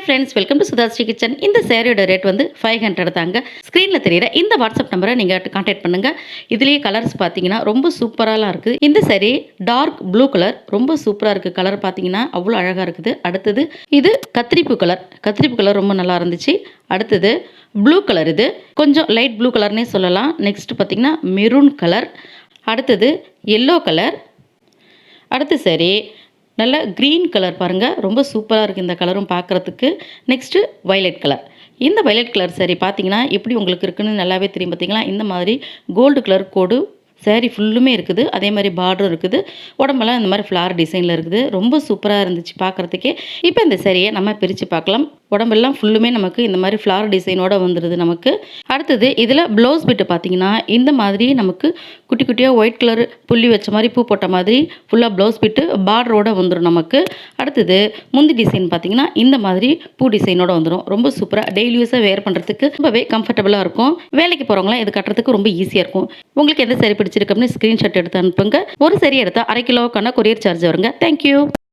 Hi friends welcome to Sudhashri kitchen இந்த சேரீயோட rate வந்து ஃபைவ் ஹண்ட்ரட் தாங்க. ஸ்க்ரீனில் தெரியிற இந்த வாட்ஸ்அப் நம்பரை நீங்கள் கான்டாக்ட் பண்ணுங்கள் இதுலேயே கலர்ஸ் பார்த்தீங்கன்னா ரொம்ப சூப்பராலாம் இருக்குது இந்த சேரீ டார்க் ப்ளூ கலர் ரொம்ப சூப்பராக இருக்குது கலர் பார்த்தீங்கன்னா அவ்வளோ அழகாக இருக்குது. அடுத்தது இது கத்திரிப்பு கலர் கத்திரிப்பு கலர் ரொம்ப நல்லா இருந்துச்சு. அடுத்தது ப்ளூ கலர் இது. கொஞ்சம் லைட் ப்ளூ கலர்னே சொல்லலாம். நெக்ஸ்ட் பார்த்தீங்கன்னா மெரூன் கலர் அடுத்தது எல்லோ கலர் அடுத்து சரி நல்ல க்ரீன் கலர் பாருங்கள் ரொம்ப சூப்பராக இருக்குது இந்த கலரும் பார்க்குறதுக்கு நெக்ஸ்ட்டு வைலட் கலர் இந்த வயலட் கலர் சரி பார்த்தீங்கன்னா எப்படி உங்களுக்கு இருக்குன்னு நல்லாவே தெரியும் பார்த்தீங்களா இந்த மாதிரி கோல்டு கலர் கோடு சேரீ ஃபுல்லுமே இருக்குது. அதே மாதிரி பார்டரும் இருக்குது. உடம்பெல்லாம் இந்த மாதிரி ஃப்ளார் டிசைனில் இருக்குது. ரொம்ப சூப்பராக இருந்துச்சு பார்க்குறதுக்கே இப்போ இந்த சேரீயை நம்ம பிரித்து பார்க்கலாம். உடம்பெல்லாம் ஃபுல்லுமே நமக்கு இந்த மாதிரி ஃப்ளார் டிசைனோட வந்துடுது நமக்கு. அடுத்தது இதில் ப்ளவுஸ் பிட்டு பார்த்தீங்கன்னா இந்த மாதிரி நமக்கு குட்டி குட்டியாக ஒயிட் கலர் புள்ளி வச்ச மாதிரி பூ போட்ட மாதிரி ஃபுல்லாக ப்ளவுஸ் பிட்டு பார்டரோட வந்துடும் நமக்கு. அடுத்தது முந்தி டிசைன் பார்த்தீங்கன்னா இந்த மாதிரி பூ டிசைனோட வந்துடும் ரொம்ப சூப்பராக டெய்லி யூஸாக வேர் பண்ணுறதுக்கு ரொம்பவே கம்ஃபர்டபுளாக இருக்கும். வேலைக்கு போகிறவங்களாம் இது கட்டுறதுக்கு ரொம்ப ஈஸியாக இருக்கும். உங்களுக்கு எந்த சரி பிடிச்சிருக்குன்னு ஸ்க்ரீன்ஷாட் எடுத்து அனுப்புங்க. ஒரு சரி எடுத்தால் அரை கிலோவுக்கான கொரியர் சார்ஜ் வருங்க. Thank you